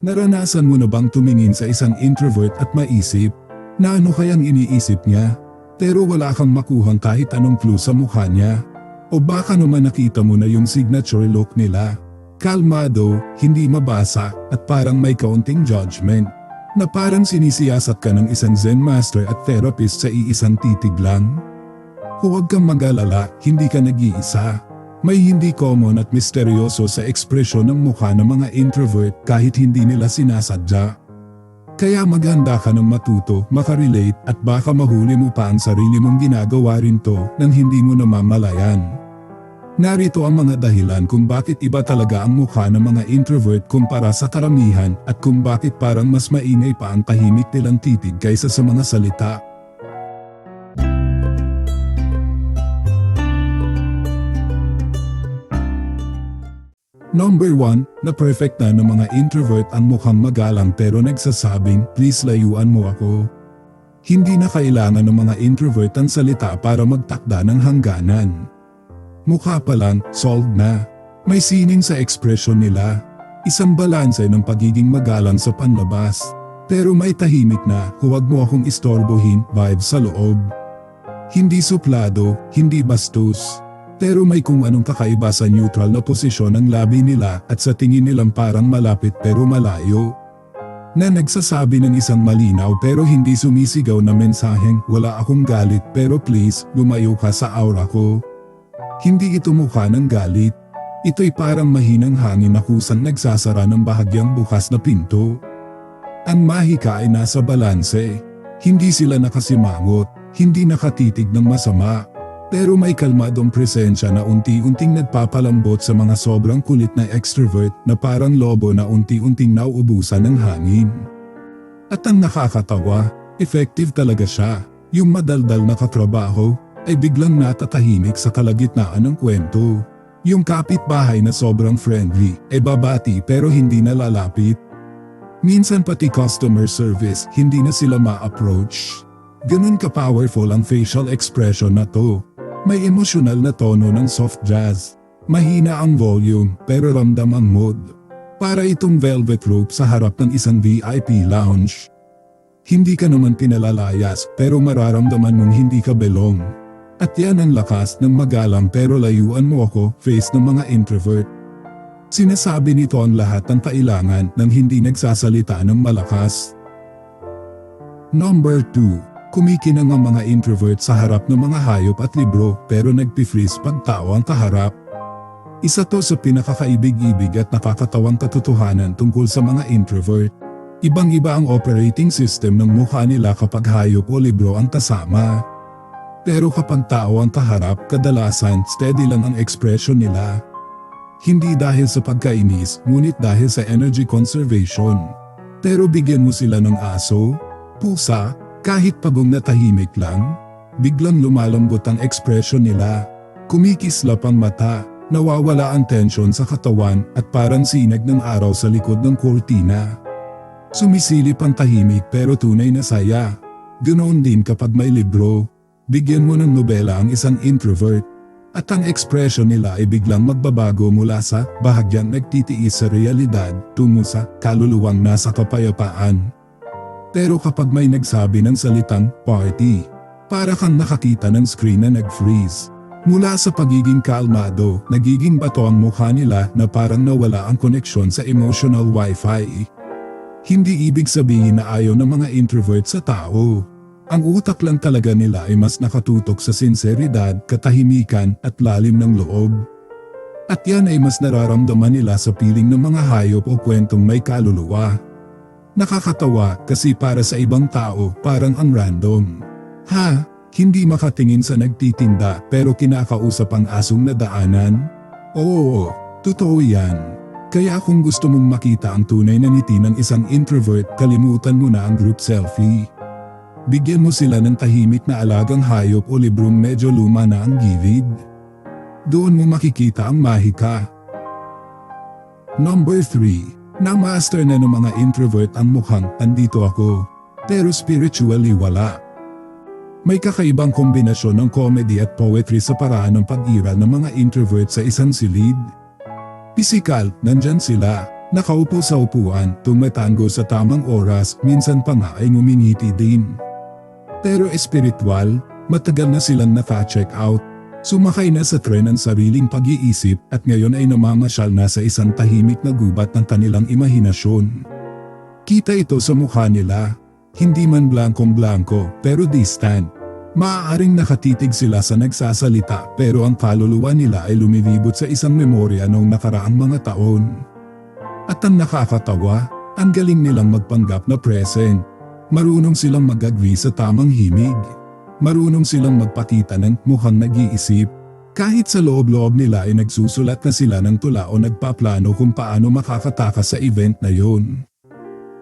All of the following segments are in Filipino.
Naranasan mo na bang tumingin sa isang introvert at maisip na ano kayang iniisip niya pero wala kang makuhang kahit anong clue sa mukha niya? O baka naman nakita mo na yung signature look nila. Kalmado, hindi mabasa at parang may kaunting judgment. Na parang sinisiyasat ka ng isang Zen master at therapist sa iisang titig lang. Huwag kang mag-alala, hindi ka nag-iisa. May hindi common at misteryoso sa ekspresyon ng mukha ng mga introvert kahit hindi nila sinasadya. Kaya maghanda ka ng matuto, makarelate at baka mahuli mo pa ang sarili mong ginagawa rin to nang hindi mo namamalayan. Narito ang mga dahilan kung bakit iba talaga ang mukha ng mga introvert kumpara sa karamihan at kung bakit parang mas maingay pa ang tahimik nilang titig kaysa sa mga salita. Number 1, na perfect na ng mga introvert ang mukhang magalang pero nagsasabing, please layuan mo ako. Hindi na kailangan ng mga introvert ang salita para magtakda ng hangganan. Mukha pa lang, solved na. May sining sa ekspresyon nila. Isang balanse ng pagiging magalang sa panlabas. Pero may tahimik na, huwag mo akong istorbohin, vibe sa loob. Hindi suplado, hindi bastos. Pero may kung anong kakaiba sa neutral na posisyon ng labi nila at sa tingin nilang parang malapit pero malayo. Na nagsasabi ng isang malinaw pero hindi sumisigaw na mensaheng wala akong galit pero please lumayo ka sa aura ko. Hindi ito mukha ng galit. Ito'y parang mahinang hangin na kusang nagsasara ng bahagyang bukas na pinto. Ang mahika ay nasa balanse. Hindi sila nakasimangot, hindi nakatitig ng masama, pero may kalmadong presensya na unti-unting nagpapalambot sa mga sobrang kulit na extrovert na parang lobo na unti-unting nauubusan ng hangin. At ang nakakatawa, effective talaga siya. Yung madaldal na katrabaho ay biglang natatahimik sa kalagitnaan ng kwento. Yung kapitbahay na sobrang friendly ay babati pero hindi nalalapit. Minsan pati customer service hindi na sila ma-approach. Ganun ka-powerful ang facial expression na to. May emosyonal na tono ng soft jazz. Mahina ang volume pero ramdam ang mood. Para itong velvet rope sa harap ng isang VIP lounge. Hindi ka naman pinalalayas pero mararamdaman mong hindi ka belong. At yan ang lakas ng magalang pero layuan mo ako face ng mga introvert. Sinasabi nito ang lahat ng kailangan ng hindi nagsasalita ng malakas. Number 2. Kumikinang ang mga introvert sa harap ng mga hayop at libro pero nagpi-freeze pag tao ang kaharap. Isa to sa pinakakaibig-ibig at nakakatawang katotohanan tungkol sa mga introvert. Ibang-iba ang operating system ng mukha nila kapag hayop o libro ang kasama. Pero kapag tao ang kaharap, kadalasan steady lang ang ekspresyon nila. Hindi dahil sa pagkainis, ngunit dahil sa energy conservation. Pero bigyan mo sila ng aso, pusa, kahit pagong na tahimik lang, biglang lumalambot ang ekspresyon nila. Kumikislap ang mata, nawawala ang tensyon sa katawan at parang sinag ng araw sa likod ng kortina. Sumisilip ang tahimik pero tunay na saya. Ganoon din kapag may libro. Bigyan mo ng nobela ang isang introvert. At ang ekspresyon nila ay biglang magbabago mula sa bahagyang nagtitiis sa realidad tungo sa kaluluwang nasa kapayapaan. Pero kapag may nagsabi ng salitang party, para kang nakakita ng screen na nag-freeze. Mula sa pagiging kalmado, nagiging bato ang mukha nila na parang nawala ang koneksyon sa emotional wifi. Hindi ibig sabihin na ayaw ng mga introvert sa tao. Ang utak lang talaga nila ay mas nakatutok sa sinseridad, katahimikan at lalim ng loob. At yan ay mas nararamdaman nila sa piling ng mga hayop o kwentong may kaluluwa. Nakakatawa kasi para sa ibang tao parang ang random. Ha? Hindi makatingin sa nagtitinda pero kinakausap ang asong nadaanan? Oo, totoo yan. Kaya kung gusto mong makita ang tunay na ngiti ng isang introvert, kalimutan mo na ang group selfie. Bigyan mo sila ng tahimik na alagang hayop o librong medyo luma na ang gilid. Doon mo makikita ang mahika. Number 3. Na-master na ng mga introvert ang mukhang andito ako, pero spiritually wala. May kakaibang kombinasyon ng comedy at poetry sa paraan ng pag-iral ng mga introvert sa isang silid. Pisikal, nandyan sila, Nakaupo sa upuan, tumatango sa tamang oras, minsan pa nga ay ngumingiti din. Pero espiritual, matagal na silang naka-check out. Sumakay na sa tren ang sariling pag-iisip at ngayon ay namamasyal na sa isang tahimik na gubat ng kanilang imahinasyon. Kita ito sa mukha nila, hindi man blankong-blanko pero distant. Maaaring nakatitig sila sa nagsasalita pero ang kaluluwa nila ay lumilibot sa isang memorya noong nakaraang mga taon. At ang nakakatawa, ang galing nilang magpanggap na present. Marunong silang mag-agree sa tamang himig. Marunong silang magpakita ng mukhang nag-iisip. Kahit sa loob-loob nila ay nagsusulat na sila ng tula o nagpaplano kung paano makakatakas sa event na yon.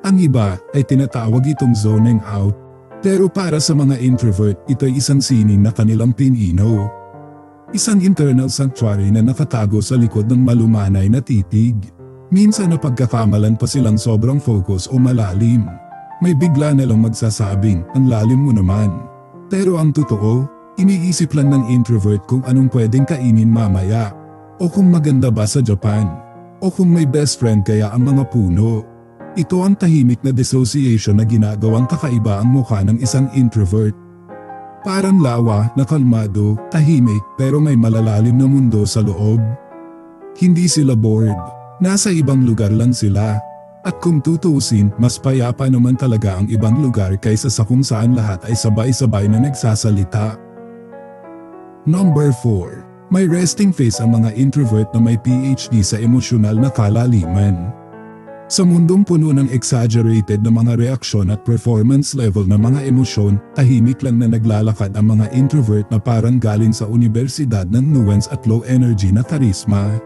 Ang iba ay tinatawag itong zoning out. Pero para sa mga introvert, ito ay isang sining na kanilang pinino. Isang internal sanctuary na nakatago sa likod ng malumanay na titig. Minsan napagkakamalan pa silang sobrang focus o malalim. May bigla na lang magsasabing, ang lalim mo naman. Pero ang totoo, iniisip lang ng introvert kung anong pwedeng kainin mamaya. O kung maganda ba sa Japan. O kung may best friend kaya ang mga puno. Ito ang tahimik na dissociation na ginagawang kakaiba ang mukha ng isang introvert. Parang lawa na kalmado, tahimik pero may malalalim na mundo sa loob. Hindi sila bored. Nasa ibang lugar lang sila. At kung tutuusin, mas payapa naman talaga ang ibang lugar kaysa sa kung saan lahat ay sabay-sabay na nagsasalita. Number 4. May resting face ang mga introvert na may PhD sa emosyonal na kalaliman. Sa mundong puno ng exaggerated na mga reaksyon at performance level ng mga emosyon, tahimik lang na naglalakad ang mga introvert na parang galing sa universidad ng nuance at low energy na karisma.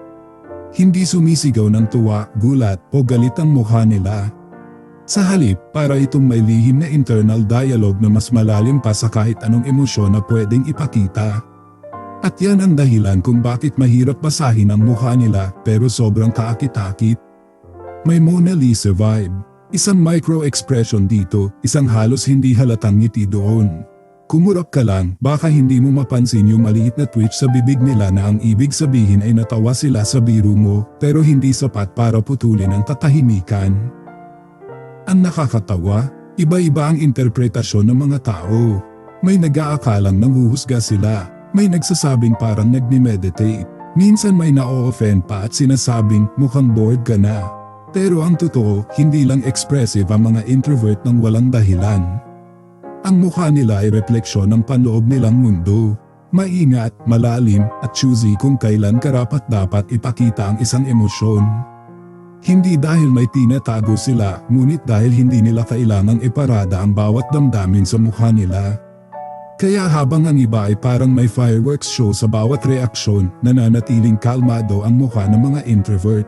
Hindi sumisigaw ng tuwa, gulat o galit ang mukha nila. Sa halip, para itong may lihim na internal dialogue na mas malalim pa sa kahit anong emosyon na pwedeng ipakita. At yan ang dahilan kung bakit mahirap basahin ang mukha nila pero sobrang kaakit-akit. May Mona Lisa vibe. Isang micro-expression dito, isang halos hindi halatang ngiti doon. Kumurap ka lang, baka hindi mo mapansin yung maliit na twitch sa bibig nila na ang ibig sabihin ay natawa sila sa biro mo, pero hindi sapat para putulin ang katahimikan. Ang nakakatawa, iba-iba ang interpretasyon ng mga tao. May nag-aakalang nanguhusga sila, may nagsasabing parang nagni-meditate. Minsan may na-offend pa at sinasabing mukhang bored ka na. Pero ang totoo, hindi lang expressive ang mga introvert ng walang dahilan. Ang mukha nila ay refleksyon ng panloob nilang mundo. Maingat, malalim, at choosy kung kailan karapat dapat ipakita ang isang emosyon. Hindi dahil may tinatago sila, ngunit dahil hindi nila kailangang iparada ang bawat damdamin sa mukha nila. Kaya habang ang iba ay parang may fireworks show sa bawat reaksyon, nananatiling kalmado ang mukha ng mga introvert.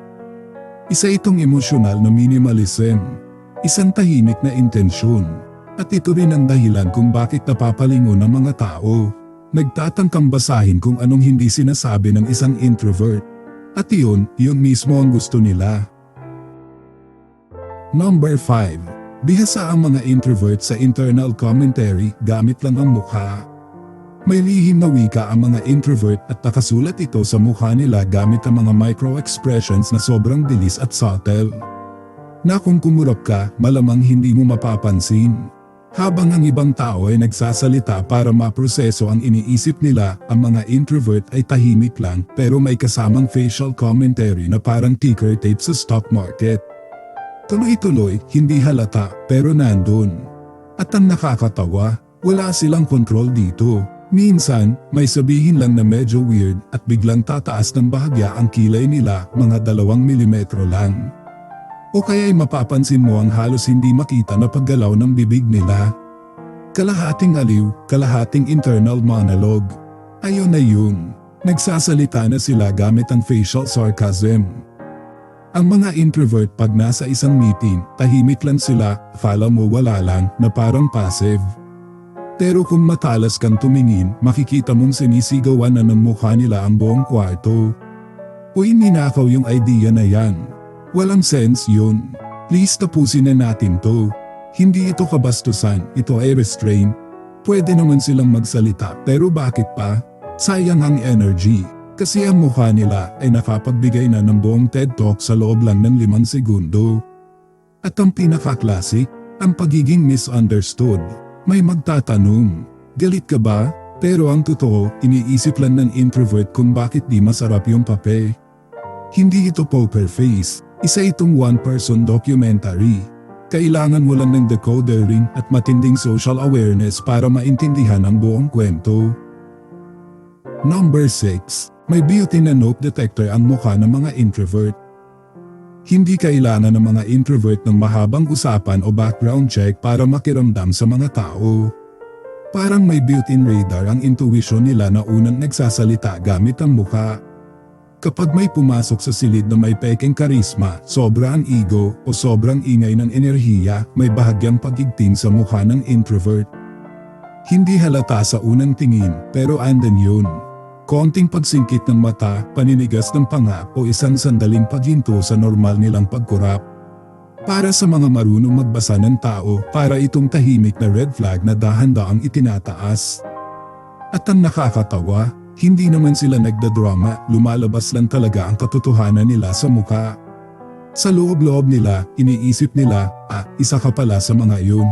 Isa itong emosyonal na minimalism. Isang tahimik na intensyon. At ito rin ang dahilan kung bakit napapalingon ng mga tao. Nagtatangkang basahin kung anong hindi sinasabi ng isang introvert. At iyon, iyon mismo ang gusto nila. Number 5. Bihasa ang mga introvert sa internal commentary gamit lang ang mukha. May lihim na wika ang mga introvert at nakasulat ito sa mukha nila gamit ang mga micro-expressions na sobrang bilis at subtle. Na kung kumurap ka, malamang hindi mo mapapansin. Habang ang ibang tao ay nagsasalita para maproseso ang iniisip nila, ang mga introvert ay tahimik lang pero may kasamang facial commentary na parang ticker tape sa stock market. Tuloy-tuloy, hindi halata pero nandun. At ang nakakatawa, wala silang kontrol dito. Minsan, may sabihin lang na medyo weird at biglang tataas ng bahagya ang kilay nila mga dalawang milimetro lang. O kaya'y mapapansin mo ang halos hindi makita na paggalaw ng bibig nila. Kalahating aliw, kalahating internal monologue. Ayun na yun. Nagsasalita na sila gamit ang facial sarcasm. Ang mga introvert pag nasa isang meeting, tahimik lang sila, follow mo wala lang, na parang passive. Pero kung matalas kang tumingin, makikita mong sinisigawan na ng mukha nila ang buong kwarto. Uy, ninakaw yung idea na yan. Walang sense yun. Please tapusin na natin to. Hindi ito kabastusan, ito ay restraint. Pwede naman silang magsalita pero bakit pa? Sayang ang energy. Kasi ang mukha nila ay nakapagbigay na ng buong TED Talk sa loob lang ng limang segundo. At ang pinaka-classic, ang pagiging misunderstood. May magtatanong, galit ka ba? Pero ang totoo, iniisip lang ng introvert kung bakit di masarap yung kape. Hindi ito poker face, isa itong one-person documentary. Kailangan mo lang ng decoder ring at matinding social awareness para maintindihan ang buong kwento. Number 6. May built-in na note detector ang mukha ng mga introvert. Hindi kailangan ng mga introvert ng mahabang usapan o background check para makiramdam sa mga tao. Parang may built-in radar ang intuition nila na unang nagsasalita gamit ang mukha. Kapag may pumasok sa silid na may peking karisma, sobra ang ego o sobrang ingay ng enerhiya, may bahagyang pagigting sa mukha ng introvert. Hindi halata sa unang tingin pero andan yun. Konting pagsingkit ng mata, paninigas ng panga o isang sandaling paghinto sa normal nilang pagkurap. Para sa mga marunong magbasa ng tao, para itong tahimik na red flag na dahan-daang itinataas. At ang nakakatawa, hindi naman sila nagdadrama, lumalabas lang talaga ang katotohanan nila sa muka. Sa loob-loob nila, iniisip nila, ah, isa ka pala sa mga yun.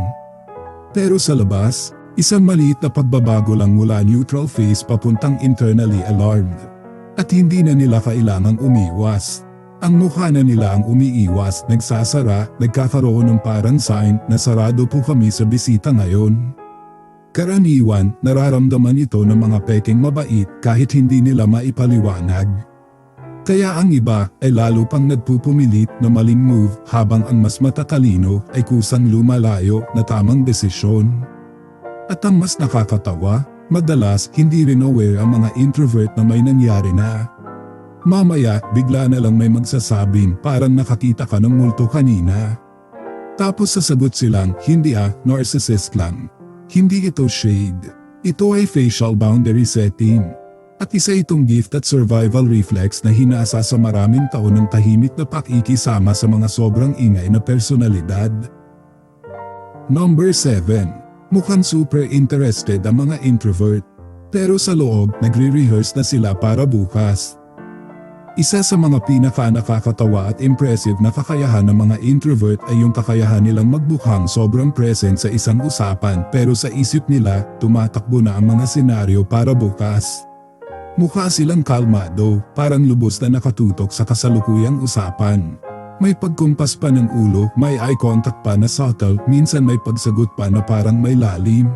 Pero sa labas, isang maliit na pagbabago lang mula neutral face papuntang internally alarmed. At hindi na nila kailangang umiwas. Ang mukha na nila ang umiiwas, nagsasara, nagkakaroon ng parang sign na sarado po kami sa bisita ngayon. Karaniwan, nararamdaman ito ng mga peking mabait kahit hindi nila maipaliwanag. Kaya ang iba ay lalo pang nagpupumilit na maling move habang ang mas matatalino ay kusang lumalayo na tamang desisyon. At ang mas nakakatawa, madalas hindi rin aware ang mga introvert na may nangyari na. Mamaya, bigla na lang may magsasabing parang nakakita ka ng multo kanina. Tapos sasagot silang, hindi ah, narcissist lang. Hindi ito shade. Ito ay facial boundary setting. At isa itong gift at survival reflex na hinasa sa maraming taon ng tahimik na pakikisama sa mga sobrang ingay na personalidad. Number 7. Mukhang super interested ang mga introvert. Pero sa loob, nagre-rehearse na sila para bukas. Isa sa mga pinaka nakakatawa at impressive na kakayahan ng mga introvert ay yung kakayahan nilang magbukhang sobrang present sa isang usapan pero sa isip nila, tumatakbo na ang mga senaryo para bukas. Mukha silang kalmado, parang lubos na nakatutok sa kasalukuyang usapan. May pagkumpas pa ng ulo, may eye contact pa na subtle, minsan may pagsagot pa na parang may lalim.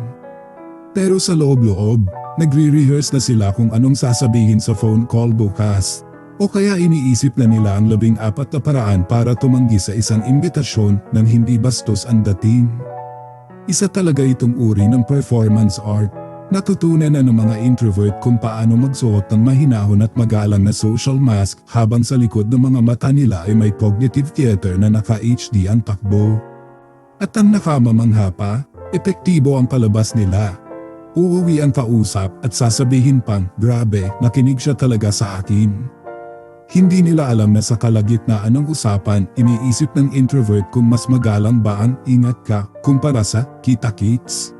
Pero sa loob-loob, nagre-rehearse na sila kung anong sasabihin sa phone call bukas. O kaya iniisip na nila ang labing apat na paraan para tumanggi sa isang imbitasyon nang hindi bastos ang dating. Isa talaga itong uri ng performance art. Natutunan na ng mga introvert kung paano magsuot ng mahinahon at magalang na social mask habang sa likod ng mga mata nila ay may cognitive theater na naka-HD ang takbo. At ang nakamamangha pa, epektibo ang palabas nila. Uuwi ang kausap at sasabihin pang, grabe, nakinig siya talaga sa akin. Hindi nila alam na sa kalagitnaan ng usapan, iniisip ng introvert kung mas magalang ba ang ingat ka kumpara sa kita-kits.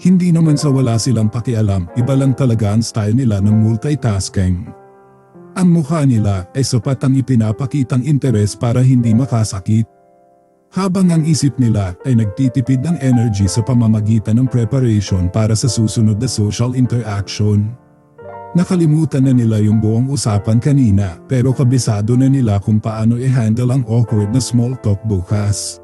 Hindi naman sa wala silang pakialam, iba lang talaga ang style nila ng multitasking. Ang mukha nila ay sapat ang ipinapakitang interes para hindi makasakit. Habang ang isip nila ay nagtitipid ng energy sa pamamagitan ng preparation para sa susunod na social interaction. Nakalimutan na nila yung buong usapan kanina pero kabisado na nila kung paano i-handle ang awkward na small talk bukas.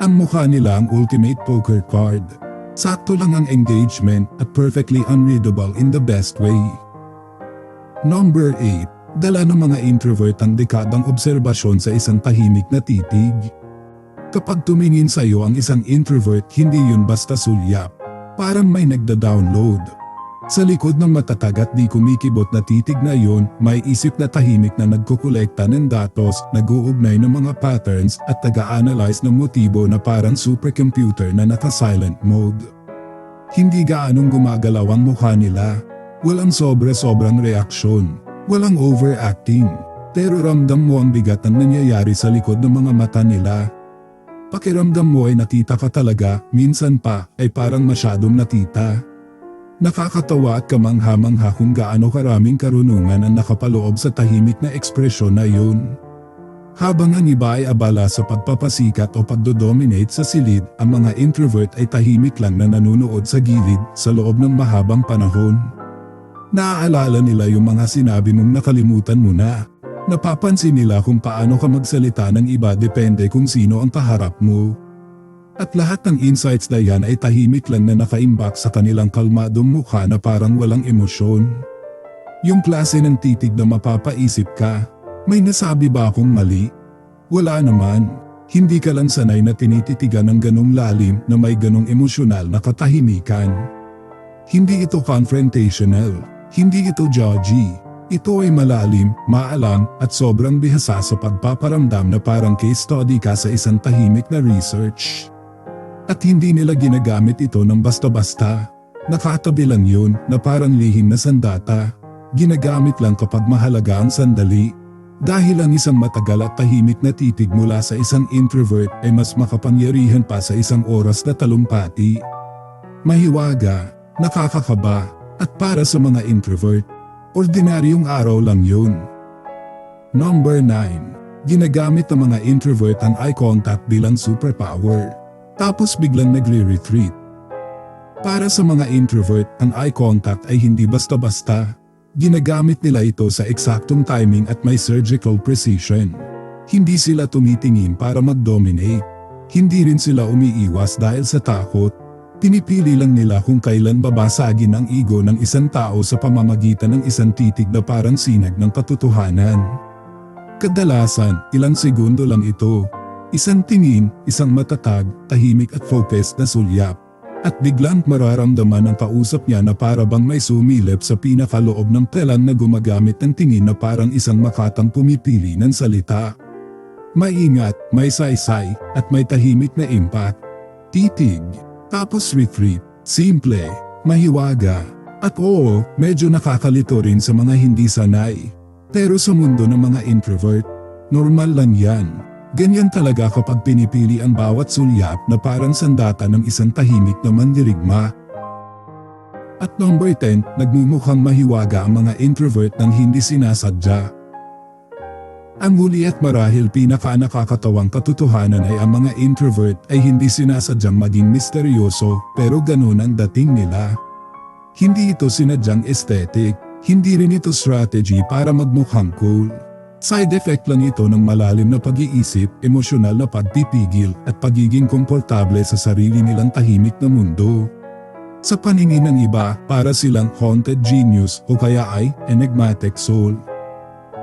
Ang mukha nila ang ultimate poker card. Sakto lang ang engagement at perfectly unreadable in the best way. Number 8. Dala ng mga introvert ang dekadang obserbasyon sa isang tahimik na titig. Kapag tumingin sa iyo ang isang introvert, hindi yun basta sulyap. Parang may nagda-download. Sa likod ng matatag at di kumikibot na titig na iyon, may isip na tahimik na nagkukolekta ng datos, nag-uugnay ng mga patterns at taga-analyze ng motibo na parang supercomputer na naka-silent mode. Hindi gaanong gumagalaw ang mukha nila. Walang sobra-sobrang reaksyon. Walang overacting. Pero ramdam mo ang bigat ng nangyayari sa likod ng mga mata nila. Pakiramdam mo ay nakita ka talaga, minsan pa ay parang masyadong nakita. Nakakatawa at kamangha-mangha kung gaano karaming karunungan ang nakapaloob sa tahimik na ekspresyon na yun. Habang ang iba ay abala sa pagpapasikat o pagdodominate sa silid, ang mga introvert ay tahimik lang na nanunood sa gilid sa loob ng mahabang panahon. Naaalala nila yung mga sinabi mong nakalimutan mo na. Napapansin nila kung paano ka magsalita ng iba depende kung sino ang kaharap mo. At lahat ng insights na yan ay tahimik lang na nakaimbak sa kanilang kalmadong mukha na parang walang emosyon. Yung klase ng titig na mapapaisip ka, may nasabi ba akong mali? Wala naman. Hindi ka lang sanay na tinititigan ng ganong lalim na may ganong emosyonal na katahimikan. Hindi ito confrontational. Hindi ito judgy. Ito ay malalim, maalam at sobrang bihasa sa pagpaparamdam na parang case study ka sa isang tahimik na research. At hindi nila ginagamit ito ng basta-basta. Nakatabi lang yun na parang lihim na sandata. Ginagamit lang kapag mahalaga ang sandali. Dahil ang isang matagal at tahimik na titig mula sa isang introvert ay mas makapangyarihan pa sa isang oras na talumpati. Mahiwaga, nakakakaba, at para sa mga introvert, ordinaryong araw lang yun. Number 9. Ginagamit ng mga introvert ang eye contact bilang superpower. Tapos biglang nagre-retreat. Para sa mga introvert, ang eye contact ay hindi basta-basta. Ginagamit nila ito sa eksaktong timing at may surgical precision. Hindi sila tumitingin para mag-dominate. Hindi rin sila umiiwas dahil sa takot. Pinipili lang nila kung kailan babasagin ang ego ng isang tao sa pamamagitan ng isang titig na parang sinag ng katotohanan. Kadalasan, ilang segundo lang ito, Isang tingin, isang matatag, tahimik at focused na sulyap. At biglang mararamdaman ang kausap niya na para bang may sumilip sa pinakaloob ng telan na gumagamit ng tingin na parang isang makatang pumipili ng salita. Maingat, may saysay, at may tahimik na impact. Titig, tapos retreat, simple, mahiwaga, at oo, medyo nakakalito rin sa mga hindi sanay. Pero sa mundo ng mga introvert, normal lang yan. Ganyan talaga kapag pinipili ang bawat sulyap na parang sandata ng isang tahimik na mandirigma. At number 10, nagmumukhang mahiwaga ang mga introvert ng hindi sinasadya. Ang huli at marahil pinaka nakakatawang katotohanan ay ang mga introvert ay hindi sinasadyang maging misteryoso pero ganun ang dating nila. Hindi ito sinadyang aesthetic, hindi rin ito strategy para magmukhang cool. Side effect lang ito ng malalim na pag-iisip, emosyonal na pagpipigil at pagiging komportable sa sarili nilang tahimik na mundo. Sa paningin ng iba, para silang haunted genius o kaya ay enigmatic soul.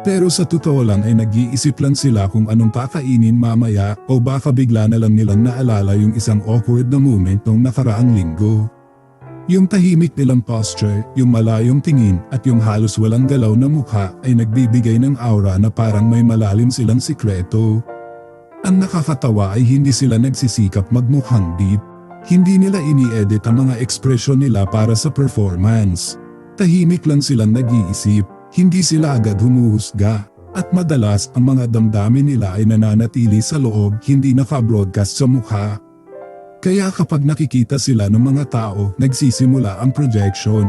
Pero sa totoo lang ay nag-iisip lang sila kung anong kakainin mamaya o baka bigla na lang nilang naalala yung isang awkward na moment nung nakaraang linggo. Yung tahimik nilang posture, yung malayong tingin at yung halos walang galaw na mukha ay nagbibigay ng aura na parang may malalim silang sikreto. Ang nakakatawa ay hindi sila nagsisikap magmukhang deep. Hindi nila ini-edit ang mga ekspresyon nila para sa performance. Tahimik lang silang nag-iisip, hindi sila agad humuhusga. At madalas ang mga damdamin nila ay nananatili sa loob hindi naka-broadcast sa mukha. Kaya kapag nakikita sila ng mga tao, nagsisimula ang projection.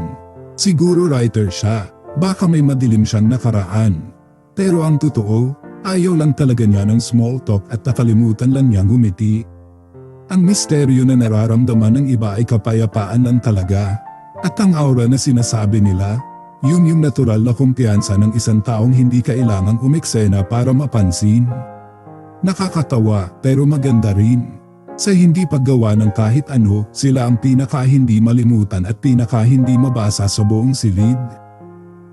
Siguro writer siya, baka may madilim siyang nakaraan. Pero ang totoo, ayaw lang talaga niya ng small talk at nakalimutan lang niyang humiti. Ang misteryo na nararamdaman ng iba ay kapayapaan lang talaga. At ang aura na sinasabi nila, yun yung natural na kumpiyansa ng isang taong hindi kailangang umeksena para mapansin. Nakakatawa pero maganda rin. Sa hindi paggawa ng kahit ano, sila ang pinaka hindi malimutan at pinaka hindi mabasa sa buong silid.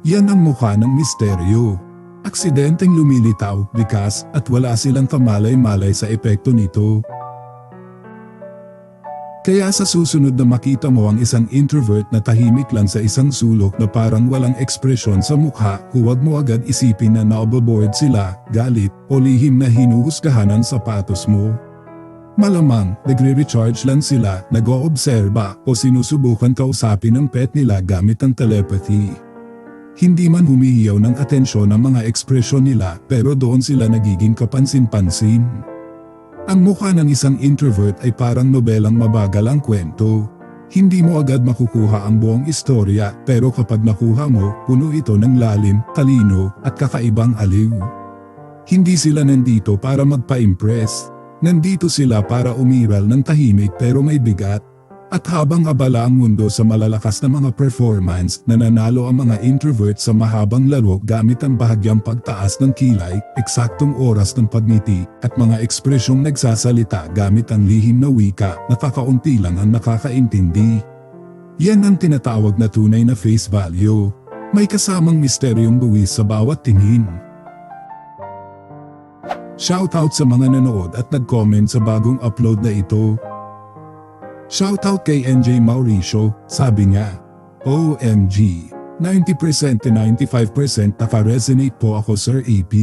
Yan ang mukha ng misteryo. Aksidenteng lumilitaw, likas, at wala silang kamalay-malay sa epekto nito. Kaya sa susunod na makita mo ang isang introvert na tahimik lang sa isang sulok na parang walang ekspresyon sa mukha, huwag mo agad isipin na naoboboard sila, galit, o lihim na hinuhusgahan ang sapatos mo. Malamang, nagre-recharge lang sila, nag-oobserba o sinusubukan kausapin ng pet nila gamit ang telepathy. Hindi man humihiyaw ng atensyon ang mga ekspresyon nila pero doon sila nagiging kapansin-pansin. Ang mukha ng isang introvert ay parang nobelang mabagal ang kwento. Hindi mo agad makukuha ang buong istorya pero kapag nakuha mo, puno ito ng lalim, talino at kakaibang aliw. Hindi sila nandito para magpa-impress. Nandito sila para umiral ng tahimik pero may bigat. At habang abala ang mundo sa malalakas na mga performance, nananalo ang mga introvert sa mahabang laro gamit ang bahagyang pagtaas ng kilay, eksaktong oras ng pagngiti, at mga ekspresyong nagsasalita gamit ang lihim na wika na kakaunti lang ang nakakaintindi. Yan ang tinatawag na tunay na face value. May kasamang misteryong buwis sa bawat tingin. Shoutout sa mga nanood at nag-comment sa bagong upload na ito. Shoutout kay NJ Mauricio, sabi niya, OMG, 90% to 95% naka-resonate po ako Sir AP.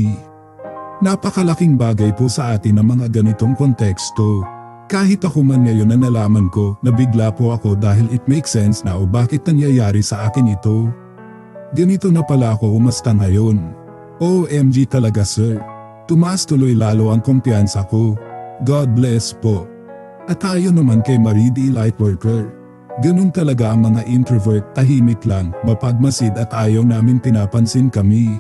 Napakalaking bagay po sa atin ang mga ganitong konteksto. Kahit ako man ngayon na nalaman ko, nabigla po ako dahil it makes sense na o bakit nangyayari sa akin ito. Ganito na pala ako umasta ngayon. OMG talaga sir. Tumaas tuloy lalo ang kumpiyansa ko. God bless po. At tayo naman kay Marie D. Lightworker. Ganun talaga ang mga introvert, tahimik lang, mapagmasid at ayaw namin pinapansin kami.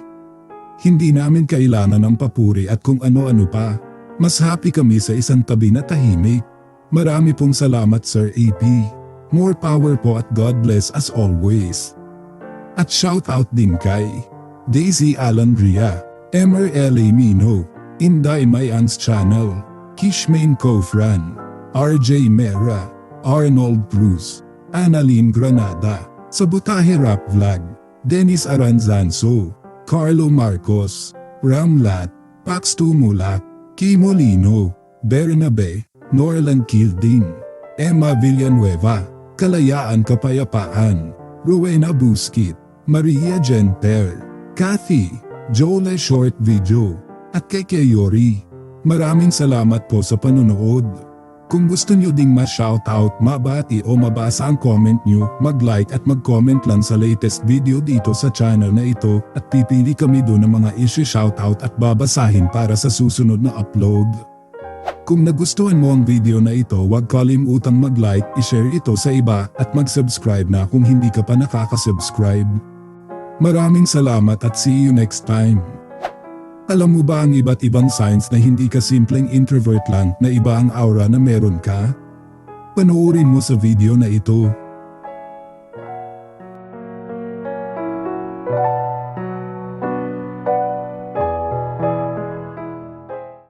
Hindi namin kailangan ng papuri at kung ano-ano pa. Mas happy kami sa isang tabi na tahimik. Marami pong salamat Sir AP. More power po at God bless as always. At shout out din kay Daisy Alandria, Emer. Mino, Inday Mayans Channel, Kishmain Kofran, RJ Mera, Arnold Cruz, Annalyn Granada, Sabotahe Rap Vlog, Dennis Aranzanso, Carlo Marcos, Ramlat, Pax Tumulak, Kimo Lino, Bernabe, Norlan Kilding, Emma Villanueva, Kalayaan Kapayapaan, Rowena Buskit, Maria Genter, Kathy, Jole Short Video, at kay Kayori. Maraming salamat po sa panonood. Kung gusto nyo ding ma-shoutout, mabati o mabasa ang comment nyo, mag-like at mag-comment lang sa latest video dito sa channel na ito at pipili kami doon ng mga issue shoutout at babasahin para sa susunod na upload. Kung nagustuhan mo ang video na ito huwag kalimutang mag-like, i-share ito sa iba at mag-subscribe na kung hindi ka pa nakaka-subscribe. Maraming salamat at see you next time. Alam mo ba ang iba't ibang signs na hindi ka simpleng introvert lang na iba ang aura na meron ka? Panoorin mo sa video na ito.